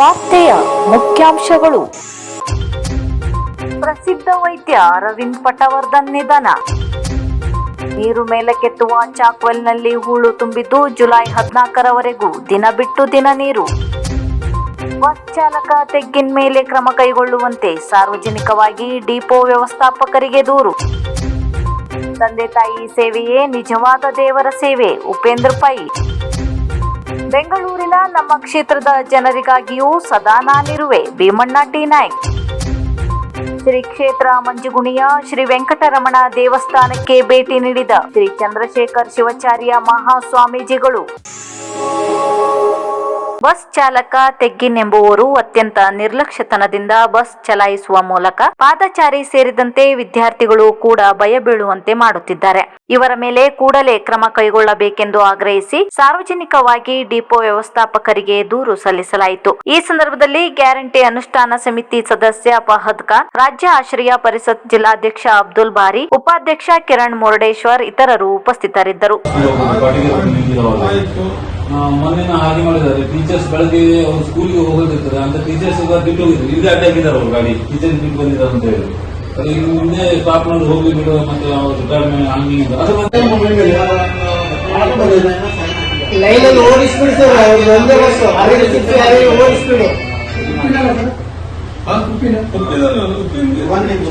ವಾರ್ತೆಯ ಮುಖ್ಯಾಂಶಗಳು. ಪ್ರಸಿದ್ಧ ವೈದ್ಯ ಅರವಿಂದ್ ಪಟವರ್ಧನ್ ನಿಧನ. ನೀರು ಮೇಲಕ್ಕೆತ್ತುವ ಚಾಕ್ವೆಲ್ನಲ್ಲಿ ಹೂಳು ತುಂಬಿದ್ದು ಜುಲೈ ಹದಿನಾಲ್ಕರವರೆಗೂ ದಿನ ಬಿಟ್ಟು ದಿನ ನೀರು. ಬಸ್ ಚಾಲಕ ತೆಗ್ಗಿನ ಮೇಲೆ ಕ್ರಮ ಕೈಗೊಳ್ಳುವಂತೆ ಸಾರ್ವಜನಿಕವಾಗಿ ಡಿಪೋ ವ್ಯವಸ್ಥಾಪಕರಿಗೆ ದೂರು. ತಂದೆ ತಾಯಿ ಸೇವೆಯೇ ನಿಜವಾದ ದೇವರ ಸೇವೆ, ಉಪೇಂದ್ರ ಪೈ. ಬೆಂಗಳೂರಿನ ನಮ್ಮ ಕ್ಷೇತ್ರದ ಜನರಿಗಾಗಿಯೂ ಸದಾ ನಾನಿರುವೆ. ಭೀಮಣ್ಣ ಟಿ ನಾಯ್ಕ್. ಶ್ರೀ ಕ್ಷೇತ್ರ ಮಂಜುಗುಣಿಯ ಶ್ರೀ ವೆಂಕಟರಮಣ ದೇವಸ್ಥಾನಕ್ಕೆ ಭೇಟಿ ನೀಡಿದ ಶ್ರೀ ಚಂದ್ರಶೇಖರ್ ಶಿವಾಚಾರ್ಯ ಮಹಾಸ್ವಾಮೀಜಿಗಳು. ಬಸ್ ಚಾಲಕ ತೆಗ್ಗಿನ್ ಎಂಬುವರು ಅತ್ಯಂತ ನಿರ್ಲಕ್ಷ್ಯತನದಿಂದ ಬಸ್ ಚಲಾಯಿಸುವ ಮೂಲಕ ಪಾದಚಾರಿ ಸೇರಿದಂತೆ ವಿದ್ಯಾರ್ಥಿಗಳು ಕೂಡ ಭಯ ಬೀಳುವಂತೆ ಮಾಡುತ್ತಿದ್ದಾರೆ. ಇವರ ಮೇಲೆ ಕೂಡಲೇ ಕ್ರಮ ಕೈಗೊಳ್ಳಬೇಕೆಂದು ಆಗ್ರಹಿಸಿ ಸಾರ್ವಜನಿಕವಾಗಿ ಡಿಪೋ ವ್ಯವಸ್ಥಾಪಕರಿಗೆ ದೂರು ಸಲ್ಲಿಸಲಾಯಿತು. ಈ ಸಂದರ್ಭದಲ್ಲಿ ಗ್ಯಾರಂಟಿ ಅನುಷ್ಠಾನ ಸಮಿತಿ ಸದಸ್ಯ ಫಹದ್ ಖಾನ್, ರಾಜ್ಯ ಆಶ್ರಯ ಪರಿಷತ್ ಜಿಲ್ಲಾಧ್ಯಕ್ಷ ಅಬ್ದುಲ್ ಬಾರಿ, ಉಪಾಧ್ಯಕ್ಷ ಕಿರಣ್ ಮುರುಡೇಶ್ವರ್ ಇತರರು ಉಪಸ್ಥಿತರಿದ್ದರು. ಪಾಟಿಗೆ ಆ, ಮೊನ್ನೆ ನಾ ಹಾಗೆ ಮಾಡಿದ್ದಾರೆ. ಟೀಚರ್ಸ್ ಬೆಳಗ್ಗೆ ಅವ್ರು ಸ್ಕೂಲಿಗೆ ಹೋಗೋದಿರ್ತದೆ ಅಂತ ಟೀಚರ್ಸ್ ಬಿಟ್ಟು ಹೋಗಿದ್ರು. ಇಲ್ಲಿ ಅಡ್ಡ ಹಾಕಿದ್ದಾರೆ ಅವ್ರು ಗಾಡಿ. ಟೀಚರ್ ಬಿಟ್ಟು ಬಂದಿದ್ದಾರೆ ಅಂತ ಹೇಳಿ ಅದು ಇನ್ನು ಮುಂದೆ ಸ್ಟಾಪ್ ಮಾಡಿ ಹೋಗಿ ಬಿಡುವ ಮತ್ತೆ ಅವ್ರು ರಿಟೈರ್ಮೆಂಟ್ ಹಂಗೆ. ಅದು ಮತ್ತೆ ಲೈನಲ್ಲಿ ಓಡಿಸ್ಬಿಡಿ ಸರ್ ಒಂದೇ ಬಸ್ ಓಡಿಸ್ಬಿಡಿ. ಒಂದ್ ನಿಮಿಷ.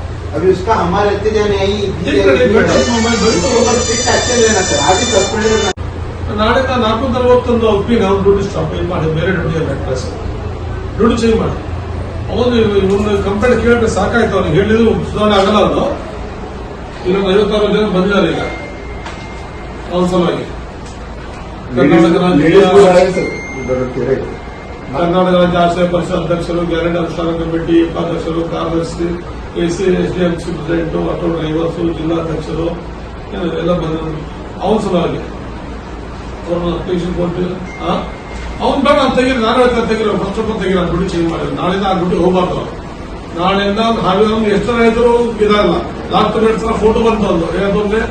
अभी उसका हमारे रहते जाने आई एक मिनट, एक मिनट, मोबाइल बंद करो। एक्शन लेना सर अभी सस्पेंड ನಾಳೆಯಿಂದ ನಾಲ್ಕು ನಲವತ್ತೊಂದು ಒಪ್ಪಿ ನಾವು ಡ್ಯೂಟಿ ಸ್ಟಾಪ್ ಇದು ಮಾಡಿ ಬೇರೆ ಡ್ಯೂಟಿ ಅಡ್ರೆಸ್ ಡ್ಯೂಟಿ ಚೇಂಜ್ ಮಾಡಿ ಅವನು ಇವನು ಕಂಪ್ಲೇಂಟ್ ಕೇಳಿದ್ರೆ ಸಾಕಾಯ್ತು ಅವ್ನಿಗೆ ಹೇಳಿದ್ರು ಸುಧಾರಣೆ ಆಗಲ್ಲ ಅವನು ಇನ್ನೊಂದು ಐವತ್ತಾರು ಜನ ಬಂದಿದ್ದಾರೆ ಈಗ ಅವನ ಸಲುವಾಗಿ ಕರ್ನಾಟಕ ರಾಜ್ಯ ಕರ್ನಾಟಕ ರಾಜ್ಯ ಆಶ್ರಯ ಪರಿಷತ್ ಅಧ್ಯಕ್ಷರು ಗ್ಯಾರಂಟಿ ಅನುಷ್ಠಾನ ಕಮಿಟಿ ಉಪಾಧ್ಯಕ್ಷರು ಕಾರ್ಯದರ್ಶಿ AC S D M, C president auto drivers ಜಿಲ್ಲಾಧ್ಯಕ್ಷರು ಎಲ್ಲ ಬಂದರು. ಅವನ ಸಲುವಾಗಿ. ಅವ್ರನ್ನ ಅಪ್ಲಿಕೇಶನ್ ಕೊಟ್ಟು ಅವ್ನು ಬೇಡ ಅಂತ ತೆಗಿರಿ, ನಾನು ಹೇಳ್ತಾ ತೆಗೀರಿ ಫಸ್ಟ್ ಆಫ್ ಆಲ್ ತೆಗೀರಿ ಆ ಚೇಂಜ್ ಮಾಡಿ ನಾಳೆಯಿಂದ ಆಗ್ಬಿಟ್ಟು ಹೋಗ್ಬಾರ್ದು. ನಾಳೆಯಿಂದ ಹಾಗೆ ನಮ್ಗೆ ಎಷ್ಟು ಜನ ಇದ್ರು ಇದಲ್ಲ ಲಾಸ್ಟ್ ಎರಡು ಸಲ ಫೋಟೋ ಬಂತು ಒಂದು ಏನಂದ್ರೆ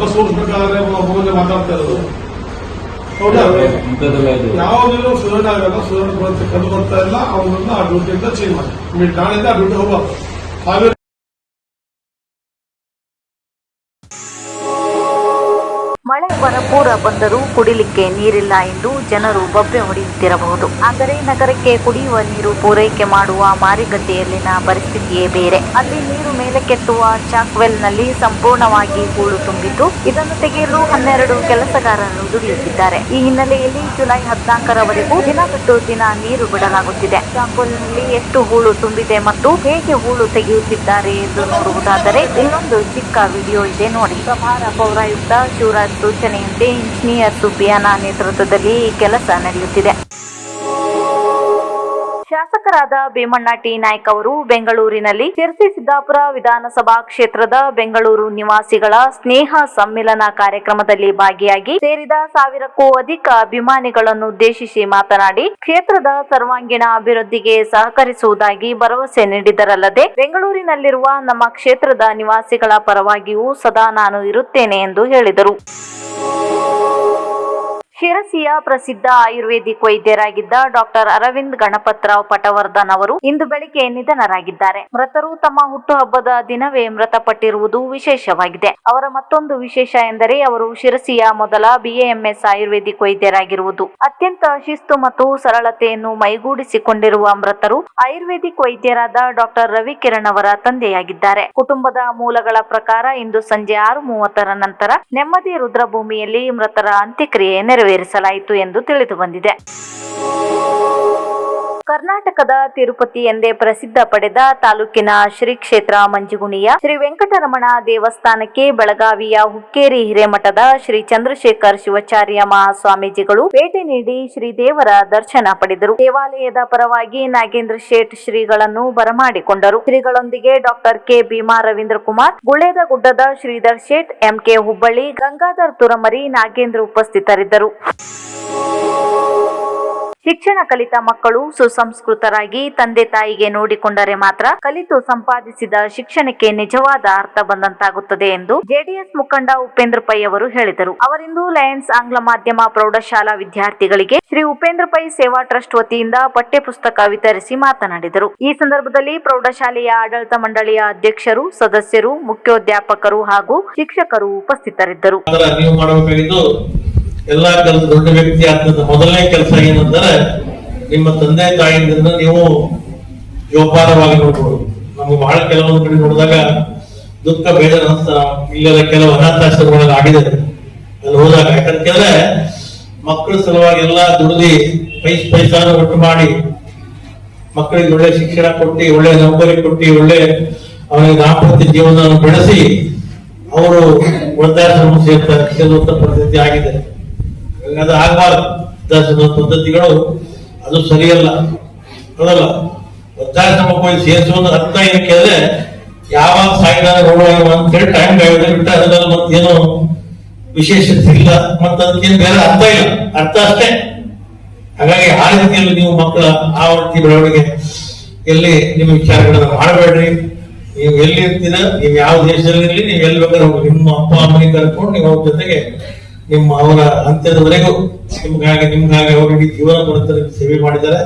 ಬಸ್ ಓಡಿಸ್ಬೇಕಾದ್ರೆ ಹೋಗಿ ಮಾತಾಡ್ತಾ ಇರೋದು. ಯಾವುದಿದ್ರು ಸುಧಾರಣೆ ಆಗಲ್ಲ ಸುಧಾರಣೆ ಕಂಡು ಬರ್ತಾ ಇಲ್ಲ ಅವನನ್ನ ಆ ಡ್ಯೂಟಿಯಿಂದ ಚೇಂಜ್ ಮಾಡಿ ನಾಳೆಯಿಂದ ಆ ಡ್ಯೂಟಿ ಹೋಗ್ಬಾರ್ದು ಮಳೆ ಬರಪೂರ ಬಂದರೂ ಕುಡಿಲಿಕ್ಕೆ ನೀರಿಲ್ಲ ಎಂದು ಜನರು ಬೊಬ್ಬೆ ಹೊಡೆಯುತ್ತಿರಬಹುದು. ಆದರೆ ನಗರಕ್ಕೆ ಕುಡಿಯುವ ನೀರು ಪೂರೈಕೆ ಮಾಡುವ ಮಾರುಕಟ್ಟೆಯಲ್ಲಿನ ಪರಿಸ್ಥಿತಿಯೇ ಬೇರೆ. ಅಲ್ಲಿ ನೀರು ಮೇಲಕ್ಕೆತ್ತುವ ಚಾಕ್ವೆಲ್ನಲ್ಲಿ ಸಂಪೂರ್ಣವಾಗಿ ಹೂಳು ತುಂಬಿದ್ದು, ಇದನ್ನು ತೆಗೆಯಲು ಹನ್ನೆರಡು ಕೆಲಸಗಾರರು ದುಡಿಯುತ್ತಿದ್ದಾರೆ. ಈ ಹಿನ್ನೆಲೆಯಲ್ಲಿ ಜುಲೈ ಹದಿನಾಲ್ಕರವರೆಗೂ ದಿನ ಬಿಟ್ಟು ದಿನ ನೀರು ಬಿಡಲಾಗುತ್ತಿದೆ. ಚಾಕ್ವೆಲ್ನಲ್ಲಿ ಎಷ್ಟು ಹೂಳು ತುಂಬಿದೆ ಮತ್ತು ಹೇಗೆ ಹೂಳು ತೆಗೆಯುತ್ತಿದ್ದಾರೆ ಎಂದು ನೋಡುವುದಾದರೆ ಇನ್ನೊಂದು ಚಿಕ್ಕ ವಿಡಿಯೋ ಇದೆ ನೋಡಿ. ಪ್ರಭಾರ ಪೌರಾಯುಕ್ತ ಶಿವರಾಜ್ ಸೂಚನೆಯಂತೆ ಇಂಜಿನಿಯರ್ ಸುಬಿಯಾನ ನೇತೃತ್ವದಲ್ಲಿ ಈ ಕೆಲಸ ನಡೆಯುತ್ತಿದೆ. ಶಾಸಕರಾದ ಭೀಮಣ್ಣ ಟಿ ನಾಯ್ಕ್ ಅವರು ಬೆಂಗಳೂರಿನಲ್ಲಿ ಶಿರಸಿ ಸಿದ್ದಾಪುರ ವಿಧಾನಸಭಾ ಕ್ಷೇತ್ರದ ಬೆಂಗಳೂರು ನಿವಾಸಿಗಳ ಸ್ನೇಹ ಸಮ್ಮಿಲನ ಕಾರ್ಯಕ್ರಮದಲ್ಲಿ ಭಾಗಿಯಾಗಿ ಸೇರಿದ ಸಾವಿರಕ್ಕೂ ಅಧಿಕ ಅಭಿಮಾನಿಗಳನ್ನು ಉದ್ದೇಶಿಸಿ ಮಾತನಾಡಿ, ಕ್ಷೇತ್ರದ ಸರ್ವಾಂಗೀಣ ಅಭಿವೃದ್ಧಿಗೆ ಸಹಕರಿಸುವುದಾಗಿ ಭರವಸೆ ನೀಡಿದರಲ್ಲದೆ, ಬೆಂಗಳೂರಿನಲ್ಲಿರುವ ನಮ್ಮ ಕ್ಷೇತ್ರದ ನಿವಾಸಿಗಳ ಪರವಾಗಿಯೂ ಸದಾ ನಾನು ಇರುತ್ತೇನೆ ಎಂದು ಹೇಳಿದರು. ಶಿರಸಿಯ ಪ್ರಸಿದ್ಧ ಆಯುರ್ವೇದಿಕ್ ವೈದ್ಯರಾಗಿದ್ದ ಡಾಕ್ಟರ್ ಅರವಿಂದ್ ಗಣಪತ್ರಾವ್ ಪಟವರ್ಧನ್ ಅವರು ಇಂದು ಬೆಳಿಗ್ಗೆ ನಿಧನರಾಗಿದ್ದಾರೆ. ಮೃತರು ತಮ್ಮ ಹುಟ್ಟುಹಬ್ಬದ ದಿನವೇ ಮೃತಪಟ್ಟಿರುವುದು ವಿಶೇಷವಾಗಿದೆ. ಅವರ ಮತ್ತೊಂದು ವಿಶೇಷ ಎಂದರೆ ಅವರು ಶಿರಸಿಯ ಮೊದಲ ಬಿಎಎಂಎಸ್ ಆಯುರ್ವೇದಿಕ್ ವೈದ್ಯರಾಗಿರುವುದು. ಅತ್ಯಂತ ಶಿಸ್ತು ಮತ್ತು ಸರಳತೆಯನ್ನು ಮೈಗೂಡಿಸಿಕೊಂಡಿರುವ ಮೃತರು ಆಯುರ್ವೇದಿಕ್ ವೈದ್ಯರಾದ ಡಾಕ್ಟರ್ ರವಿಕಿರಣ್ ಅವರ ತಂದೆಯಾಗಿದ್ದಾರೆ. ಕುಟುಂಬದ ಮೂಲಗಳ ಪ್ರಕಾರ ಇಂದು ಸಂಜೆ ಆರು ಮೂವತ್ತರ ನಂತರ ನೆಮ್ಮದಿ ರುದ್ರಭೂಮಿಯಲ್ಲಿ ಮೃತರ ಅಂತ್ಯಕ್ರಿಯೆ ನೆರವೇರಿಸಲಾಯಿತು ಎಂದು ತಿಳಿದು ಬಂದಿದೆ. ಕರ್ನಾಟಕದ ತಿರುಪತಿ ಎಂದೇ ಪ್ರಸಿದ್ಧ ಪಡೆದ ತಾಲೂಕಿನ ಶ್ರೀ ಕ್ಷೇತ್ರ ಮಂಜುಗುಣಿಯ ಶ್ರೀ ವೆಂಕಟರಮಣ ದೇವಸ್ಥಾನಕ್ಕೆ ಬೆಳಗಾವಿಯ ಹುಕ್ಕೇರಿ ಹಿರೇಮಠದ ಶ್ರೀ ಚಂದ್ರಶೇಖರ್ ಶಿವಾಚಾರ್ಯ ಮಹಾಸ್ವಾಮೀಜಿಗಳು ಭೇಟಿ ನೀಡಿ ಶ್ರೀ ದೇವರ ದರ್ಶನ ಪಡೆದರು. ದೇವಾಲಯದ ಪರವಾಗಿ ನಾಗೇಂದ್ರ ಶೇಟ್ ಶ್ರೀಗಳನ್ನು ಬರಮಾಡಿಕೊಂಡರು. ಶ್ರೀಗಳೊಂದಿಗೆ ಡಾಕ್ಟರ್ ಕೆ ಭೀಮಾ ರವೀಂದ್ರ ಕುಮಾರ್ ಗುಳೇದ ಗುಡ್ಡದ ಶ್ರೀಧರ್ ಶೇಟ್ ಎಂಕೆ ಹುಬ್ಬಳ್ಳಿ, ಗಂಗಾಧರ್ ತುರಮರಿ, ನಾಗೇಂದ್ರ ಉಪಸ್ಥಿತರಿದ್ದರು. ಶಿಕ್ಷಣ ಕಲಿತ ಮಕ್ಕಳು ಸುಸಂಸ್ಕೃತರಾಗಿ ತಂದೆ ತಾಯಿಗೆ ನೋಡಿಕೊಂಡರೆ ಮಾತ್ರ ಕಲಿತು ಸಂಪಾದಿಸಿದ ಶಿಕ್ಷಣಕ್ಕೆ ನಿಜವಾದ ಅರ್ಥ ಬಂದಂತಾಗುತ್ತದೆ ಎಂದು ಜೆಡಿಎಸ್ ಮುಖಂಡ ಉಪೇಂದ್ರ ಪೈ ಅವರು ಹೇಳಿದರು. ಅವರಿಂದು ಲಯನ್ಸ್ ಆಂಗ್ಲ ಮಾಧ್ಯಮ ಪ್ರೌಢಶಾಲಾ ವಿದ್ಯಾರ್ಥಿಗಳಿಗೆ ಶ್ರೀ ಉಪೇಂದ್ರ ಪೈ ಸೇವಾ ಟ್ರಸ್ಟ್ ವತಿಯಿಂದ ಪಠ್ಯಪುಸ್ತಕ ವಿತರಿಸಿ ಮಾತನಾಡಿದರು. ಈ ಸಂದರ್ಭದಲ್ಲಿ ಪ್ರೌಢಶಾಲೆಯ ಆಡಳಿತ ಮಂಡಳಿಯ ಅಧ್ಯಕ್ಷರು, ಸದಸ್ಯರು ಮುಖ್ಯೋಧ್ಯಾಪಕರು ಹಾಗೂ ಶಿಕ್ಷಕರು ಉಪಸ್ಥಿತರಿದ್ದರು. ಎಲ್ಲಾ ಕೆಲಸ, ದೊಡ್ಡ ವ್ಯಕ್ತಿ ಆದ ಮೊದಲನೇ ಕೆಲಸ ಏನಂದ್ರೆ, ನಿಮ್ಮ ತಂದೆ ತಾಯಿಯಿಂದ ನೀವು ಜೋಪಾನವಾಗಿ ನೋಡ್ಬೋದು. ನಮ್ಗೆ ಬಹಳ ಕೆಲವೊಂದು ಕಡೆ ನೋಡಿದಾಗ ದುಃಖ, ಬೇಜಾರ ಇಲ್ಲೆಲ್ಲ ಕೆಲವು ಅನಾಥಾಶ್ರಮಗಳಲ್ಲಿ ಆಗಿದೆ. ಅಲ್ಲಿ ಹೋದಾಗ ಯಾಕಂತಂದ್ರೆ ಮಕ್ಕಳ ಸಲುವಾಗಿ ಎಲ್ಲ ದುಡಿದು ಪೈಸ್, ಪೈಸಾನು ಒಟ್ಟು ಮಾಡಿ ಮಕ್ಕಳಿಗೆ ಒಳ್ಳೆ ಶಿಕ್ಷಣ ಕೊಟ್ಟು, ಒಳ್ಳೆ ನೌಕರಿ ಕೊಟ್ಟು, ಒಳ್ಳೆ ಅವನಿಗೆ ದಾಂಪತ್ಯ ಜೀವನ ಬೆಳೆಸಿ, ಅವರು ವೃದ್ಧಾಶ್ರಮ ಸೇರ್ತಾರೆ. ಪರಿಸ್ಥಿತಿ ಆಗಿದೆ. ಅದು ಆಗಬಾರ್ದು. ಪದ್ಧತಿಗಳು, ಅದು ಸರಿಯಲ್ಲ. ಅದಲ್ಲ ವೃದ್ಧಾಶ್ರಮಕ್ಕೆ ಹೋಗಿ ಸೇರಿಸುವಂತ ಅರ್ಥ ಏನು ಕೇಳಿದ್ರೆ, ಯಾವಾಗ ಸಾಯಿದಾಗ ನೋಡುವ ಅಂತೇಳಿ ಟೈಮ್ ಕಾಯೋದು ಬಿಟ್ಟ ಅದರಲ್ಲಿ ಮತ್ತೇನು ವಿಶೇಷತೆ ಇಲ್ಲ. ಮತ್ತೆ ಅದಕ್ಕೇನು ಬೇರೆ ಅರ್ಥ ಇಲ್ಲ. ಅರ್ಥ ಅಷ್ಟೇ. ಹಾಗಾಗಿ ಆ ರೀತಿಯಲ್ಲಿ ನೀವು ಮಕ್ಕಳ, ಆ ರೀತಿ ಬೆಳವಣಿಗೆ ಎಲ್ಲಿ ನಿಮ್ಮ ವಿಚಾರಗಳನ್ನ ಮಾಡಬೇಡ್ರಿ. ನೀವು ಎಲ್ಲಿ ಇರ್ತೀರ, ನೀವು ಯಾವ ದೇಶದಲ್ಲಿ ಇರಲಿ ನೀವು ಎಲ್ಲಿ ಬೇಕಾದ್ರೆ ನಿಮ್ಮ ಅಪ್ಪ, ಅಮ್ಮನಿಗೆ ಕರ್ಕೊಂಡು ನೀವು ಅವ್ರ ಜೊತೆಗೆ ನಿಮ್ಮ ಅವರ ಅಂತ್ಯದವರೆಗೂ ನಿಮ್ಗಾಗಿ ನಿಮ್ಗಾಗಿ ಅವರಿಗೆ ಜೀವನ ಕೊಡುತ್ತಾರೆ ಸೇವೆ ಮಾಡಿದ್ದಾರೆ.